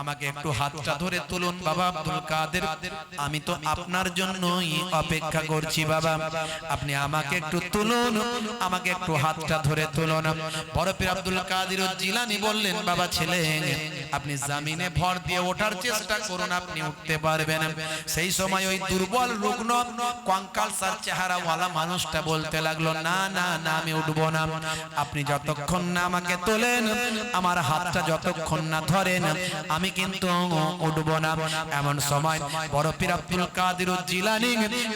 আমাকে একটু হাতটা ধরে তুলুন বাবা আব্দুল কাদের। আমি তো আপনার জন্যই অপেক্ষা করছি বাবা। আপনি আমাকে একটু তুলুন আমাকে একটু হাতটা ধরে তুলুন। বড় পীর আব্দুল কাদের জিলানি বললেন বাবা ছেলে আপনি জামিনে ভর দিয়ে ওঠার চেষ্টা করুন আপনি উঠতে পারবেন। সেই সময় ওই দুর্বল রুগ্ন কঙ্কালসার চেহারাওয়ালা মানুষটা বলতে লাগল না না না আমি উঠবো না। আপনি যতক্ষণ না আমাকে তোলেন আমার হাতটা যতক্ষণ না ধরেন আমি কিন্তু উঠবো না। এমন সময় বড় পীর আব্দুল কাদের জিলানি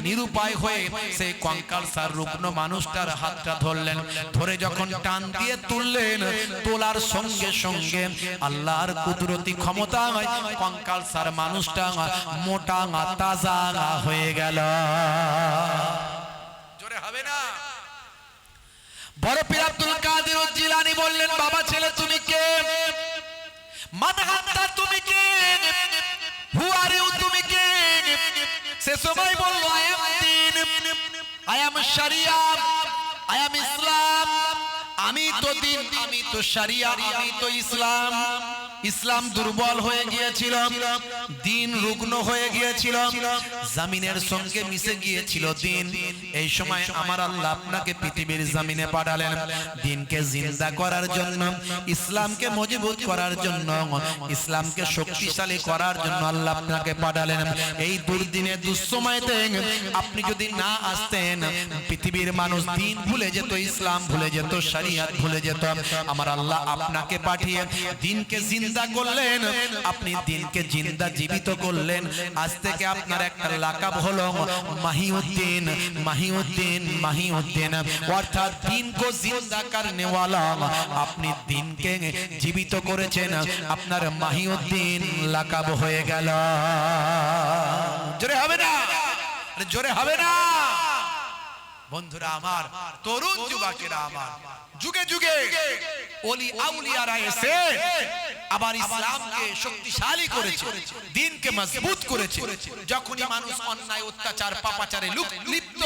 নিরুপায় হয়ে সেই কঙ্কালসার রুগ্ন মানুষটার হাতটা ধরলেন। ধরে যখন টান দিয়ে তুললেন, তোলার সঙ্গে সঙ্গে আল্লাহর কুদরতি ক্ষমতায় কঙ্কালসার মানুষটা মোটা তাজা হয়ে গেল। জোরে হবে না? বড় পীর আব্দুল কাদের জিলানি বললেন, বাবা ছেলে, তুমি কে? মানহাত্তা তুমি কে? হু আর ইউ তুমি কে? সে সময় বলল I am Din I am Islam আমি তো দিন আমি তো শরিয়া আমি তো ইসলাম ইসলাম দুর্বল হয়ে গিয়েছিল দিন রুগ্ন হয়ে গিয়েছিল জামিনের সঙ্গে মিশে গিয়েছিল দিন। এই সময় আমার আল্লাহ আপনাকে পৃথিবীর জামিনে পাঠালেন, দিনকে জিন্দা করার জন্য, ইসলামকে মজবুত করার জন্য, ইসলামকে শক্তিশালী করার জন্য আল্লাহ আপনাকে পাঠালেন। এই দুর্দিনে, দুঃসময়তে আপনি যদি না আসতেন, পৃথিবীর মানুষ দিন ভুলে যেত, ইসলাম ভুলে যেত, শরিয়াত ভুলে যেত। আমার আল্লাহ আপনাকে পাঠিয়ে দিনকে জিন্দা করলেন, আপনি দিনকে জিন্দা জীবিত করলেন। আজ থেকে আপনার একটা লাকাব হলো মাহিউদ্দিন মাহিউদ্দিন মাহিউদ্দিন। অর্থাৎ দিন কো জিন্দা করনে আপনি দিনকে জীবিত করেছেন। আপনার মাহিউদ্দিন লাকাব হয়ে গেল। জোরে হবে না? জোরে হবে না? বন্ধুরা আমার, তরুণ যুবকেরা আমার, যুগে যুগে ওলি আউলিয়ারা এসে আবার ইসলামকে শক্তিশালী করেছে দিনকে মজবুত করেছে। যখনই মানুষ অন্যায় অত্যাচার পাপাচারে লিপ্ত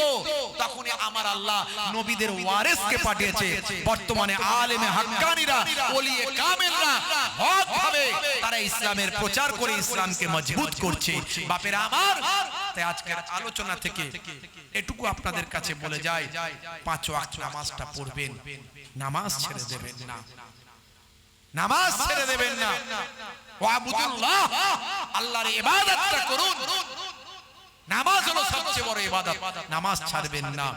তখনই আমার আল্লাহ নবীদের ওয়ারেসকে পাঠিয়েছে। বর্তমানে আলেমে হাক্কানিরা ওলিয়ে কামেলরা হক ভাবে তারা ইসলামের প্রচার করে ইসলামকে মজবুত করছে। বাপেরা আমার তাই আজকের আলোচনা থেকে এটুকু আপনাদের কাছে বলে যায় পাঁচ ওয়াক্ত নামাজটা পড়বেন নামাজ ছেড়ে দেবেন না। নামাজ ছেড়ে দেবেন না। আল্লাহর ইবাদতটা করুন। নামাজ হলো সবচেয়ে বড় ইবাদত। নামাজ ছাড়বেন না।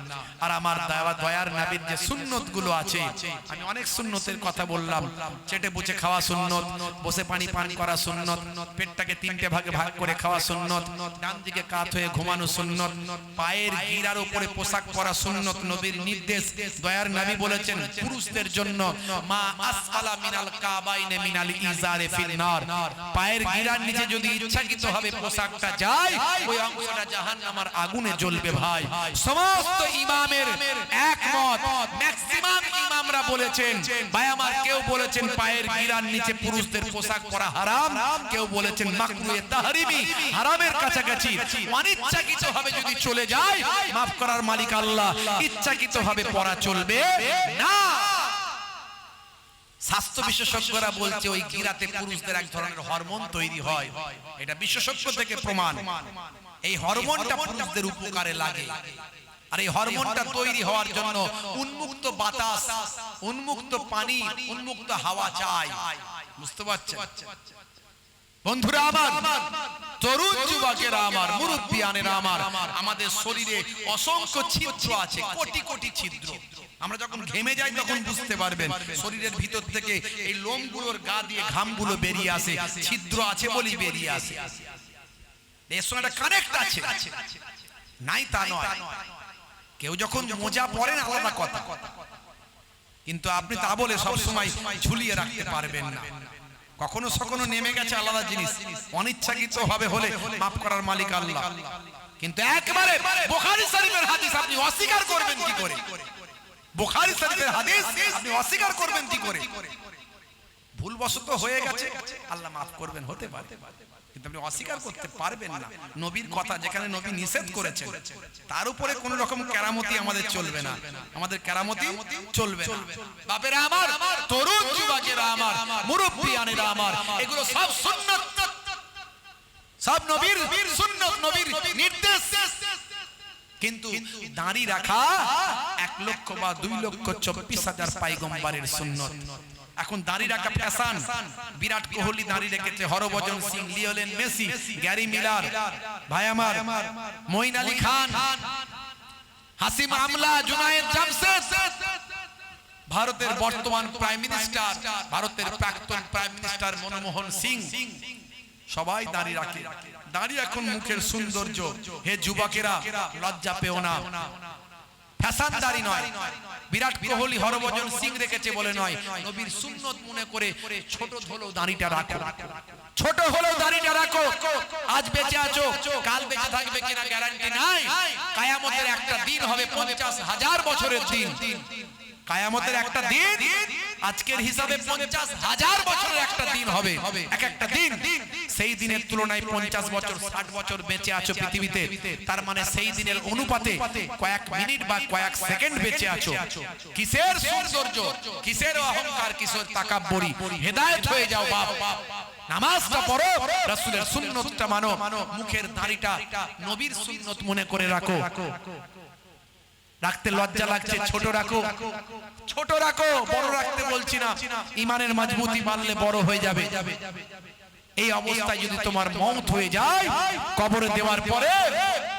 আর আমার দয়া দয়ার নবীর যে সুন্নতগুলো আছে আমি অনেক সুন্নতের কথা বললাম। চেটে বুঝে খাওয়া সুন্নত বসে পানি পান করা সুন্নত পেটটাকে তিনটে ভাগে ভাগ করে খাওয়া সুন্নত ডান দিকে কাত হয়ে ঘুমানো সুন্নত পায়ের গিরার উপরে পোশাক পরা সুন্নত নবীর নির্দেশ। দয়ার নবী বলেছেন পুরুষদের জন্য মা আসফালা মিনাল কাবাইনে মিনাল ইজারে ফিল নার। পায়ের গিরার নিচে যদি ইচ্ছাকৃত ভাবে পোশাকটা যায় ওই অংশটা জাহান্নামের আগুনে জ্বলবে ভাই। সমস্ত ইমামের একমত। ম্যাক্সিমাম ইমামরা বলেছেন ভাই আমার কেউ বলেছেন পায়ের গিরার নিচে পুরুষদের পোশাক পরা হারাম। কেউ বলেছেন মাকরুয়ে তাহরিমি। হারামের কাছাকাছি। অনিচ্ছাকৃত ভাবে যদি চলে যায় মাফ করার মালিক আল্লাহ। ইচ্ছাকৃত ভাবে পড়া চলবে না। স্বাস্থ্য বিশেষজ্ঞরা বলছে ওই গিরাতে পুরুষদের এক ধরনের হরমোন তৈরি হয়। এটা বিশেষজ্ঞ থেকে প্রমাণ। এই হরমোনটা পুরুষদের উপকারে লাগে। আর এই হরমোনটা তৈরি হওয়ার জন্য উন্মুক্ত বাতাস উন্মুক্ত পানি উন্মুক্ত হাওয়া চাই। বুঝতে পারছেন? বন্ধুরা আমার তরুণ যুবকেরা আমার মুরব্বিয়ানেরা আমার আমাদের শরীরে অসংখ্য ছিদ্র আছে কোটি কোটি ছিদ্র। আমরা যখন ঘেমে যাই তখন বুঝতে পারবেন শরীরের ভিতর থেকে এই লোমগুলোর গা দিয়ে ঘামগুলো বেরিয়ে আসে ছিদ্র আছে বলেই বেরিয়ে আসে। এর সঙ্গে একটা কানেক্ট আছে। নাই তা নয়। কেউ যখন মোজা পরেন, আলাদা কথা। কিন্তু আপনি তা বলে সব সময় ঝুলিয়ে রাখতে পারবেন না। কখনো সখনো নেমে গেছে আলাদা জিনিস। অনিচ্ছাকৃত ভাবে হলে মাফ করার মালিক আল্লাহ। কিন্তু একবারে বোখারি শরীফের হাদিস আপনি অস্বীকার করবেন কি করে? বোখারি শরীফের হাদিস আপনি অস্বীকার করবেন কি করে? ভুলবশত হয়ে গেছে। আল্লাহ মাফ করবেন হতে পারে। কিন্তু আপনি অস্বীকার করতে পারবেন না। নবীর কথা যেখানে নবী নিষেধ করেছেন তার উপরে কোন রকম কেরামতি আমাদের চলবে না। আমাদের কেরামতি চলবে না। বাপেরা আমার তরুণ যুবকেরা আমার মুরব্বিয়ানেরা আমার এগুলো সব সুন্নাত। সব নবীর সুন্নত নবীর নির্দেশ। কিন্তু দাঁড়ি রাখা এক লক্ষ বা দুই লক্ষ চব্বিশ হাজার পাইগম্বারের সুন্নত। এখন দাঁড়ি রাখা ফ্যাশন বিরাট কোহলি দাঁড়ি রেখেছে। Harbhajan Singh Lionel Messi Gary Miller ভাই আমার মঈন আলী খান। হাসিম আমলা জুনায়েদ জামশেদ। ভারতের বর্তমান প্রাইম মিনিস্টার ভারতের প্রাক্তন প্রাইম মিনিস্টার মনমোহন সিং। সবাই দাঁড়িয়ে রাখে। দাঁড়িয়ে এখন মুখের সৌন্দর্য। হে যুবকেরা লজ্জা পেও না। ফ্যাশন নয়। বিরাট কোহলি হরভজন সিং রেখেছে বলে নয়। নবীর সুন্নত মনে করে ছোট হলেও দাড়িটা রাখো। ছোট হলেও দাঁড়িটা রাখো। আজ বেঁচে আছো কাল বেঁচে থাকবে কিনা গ্যারান্টি নাই। কায়ামতের একটা দিন হবে পঞ্চাশ হাজার বছরের দিন। কায়ামতের একটা দিন আজকের হিসাবে পঞ্চাশ হাজার বছরের একটা দিন হবে এক একটা দিন। সেই দিনের তুলনায় পঞ্চাশ বছর ষাট বছর বেঁচে আছো পৃথিবীতে। তার মানে সেই দিনের অনুপাতে কয়েক মিনিট বা কয়েক সেকেন্ড বেঁচে আছো। কিসের সৌন্দর্য? কিসের অহংকার? কিসের তাকাব্বরি হেদায়েত হয়ে যাও বাপ। নামাজটা পড়ো রাসূলের সুন্নতটা মানো মুখের দাড়িটা নবীর সুন্নত মনে করে রাখো। রাখতে লজ্জা লাগছে ছোট রাখো। ছোট রাখো বড় রাখতে বলছি না। ইমানের মজবুতি বাড়লে বড় হয়ে যাবে। এই অবস্থায় যদি তোমার মৌত হয়ে যায় কবরে দেওয়ার পরে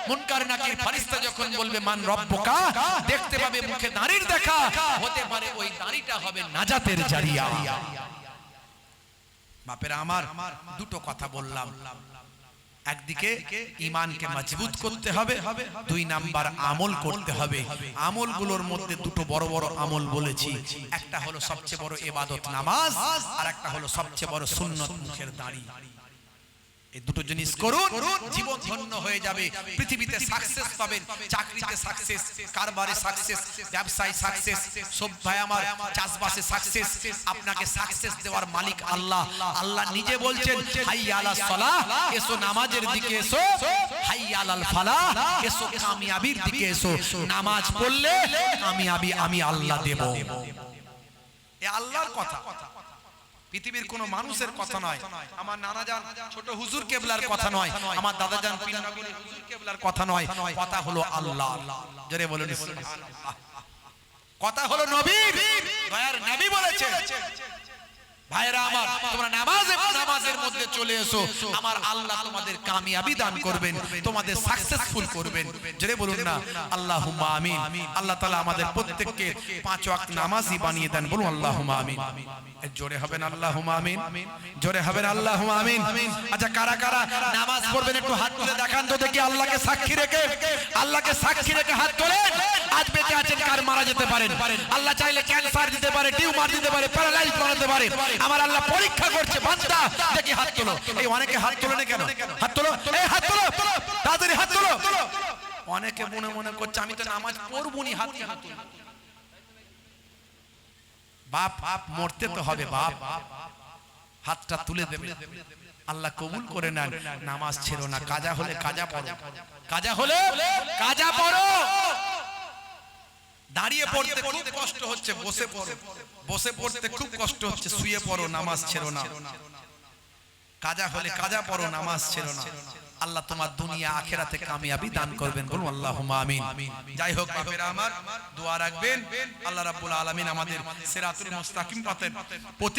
মুনকার নাকির ফারিস্তা যখন বলবে মান রব্বকা? দেখতে পাবে মুখে দাঁড়ির দেখা। হতে পারে ওই দাঁড়িটা হবে নাজাতের জারিয়া। বাপেরা আমার দুটো কথা বললাম। একদিকে ইমানকে মজবুত করতে হবে দুই নাম্বার আমল করতে হবে। আমলগুলোর মধ্যে দুটো বড় বড় আমল বলেছি। একটা হলো সবচেয়ে বড় এবাদত নামাজ আর একটা হলো সবচেয়ে বড় সুন্নত মুখের দাড়ি। এই দুটো জিনিস করুন জীবন ধন্য হয়ে যাবে। পৃথিবীতে সাকসেস পাবেন চাকরিতে সাকসেস কারবারে সাকসেস ব্যবসায় সাকসেস সব ভাই আমার চাষবাসে সাকসেস আপনাকে সাকসেস দেওয়ার মালিক আল্লাহ। আল্লাহ। নিজে বলছেন হাই আলা সালাহ এসো নামাজের দিকে এসো হাই আলাল ফালাহ এসো কামিয়াবির দিকে এসো নামাজ পড়লে কামিয়াবি আমি আল্লাহ দেব। এ আল্লাহর কথা। পৃথিবীর কোন মানুষের কথা নয়। আমার নানা যান ছোট হুজুর কেবলার কথা নয়। আমার দাদা যান পীরনগরী হুজুর কেবলার কথা নয়। কথা হলো আল্লাহ। জোরে বলুন। কথা হলো নবী। দয়ার নবী বলেছে। ভাইরা আমার তোমরা নামাজে নামাজের মধ্যে চলে এসো। আমার আল্লাহ তোমাদের কামিয়াবি দান করবেন তোমাদের সাকসেসফুল করবেন। জোরে বলুন না আল্লাহুম্মা আমিন। আল্লাহ তাআলা আমাদের প্রত্যেককে পাঁচ ওয়াক্ত নামাজি বানিয়ে দেন বলুন আল্লাহুম্মা আমিন। জোরে হবেন আল্লাহুম্মা আমিন। জোরে হবেন আল্লাহুম্মা আমিন। আচ্ছা কারা কারা নামাজ পড়বেন একটু হাত তুলে দেখান তো দেখি আল্লাহকে সাক্ষী রেখে আল্লাহকে সাক্ষী রেখে হাত তোলেন। আজ বেঁচে কার মারা যেতে পারেন। আল্লাহ চাইলে ক্যান্সার দিতে পারে টিউমার দিতে পারে প্যারালাইজ বানাতে পারে। আমার আল্লাহ পরীক্ষা করছে, বান্দা, দেখি হাত তোলো। এই অনেকে হাত তোলে না কেন? হাত তোলো, এই হাত তোলো, তাড়াতাড়ি হাত তোলো। অনেকে মনে মনে করছে, আমি তো নামাজ পড়বনি, হাত কেন বাপ বাপ, মরতে তো হবে, বাপ। হাতটা তুলে দেবে। আল্লাহ কবুল করে নেন। নামাজ ছেড়ো না, কাজা হলে কাজা পড়ো। কাজা হলে কাজা পড়ো। দাঁড়িয়ে পড়তে খুব কষ্ট হচ্ছে বসে পড়ো। বসে পড়তে খুব কষ্ট হচ্ছে শুয়ে পড়ো নামাজ ছেড়ো না। কাজা হলে কাজা পড়ো নামাজ ছেড়ো না। আল্লাহ তোমার দুনিয়া আখেরাতে কামিয়াবি দান করবেন বলুন আল্লাহ আমিন। যাই হোক বাপেরা আমার দোয়া রাখবেন। আল্লাহ রাব্বুল আলামিন আমাদের সিরাতুল মুস্তাকিম পথের প্রতি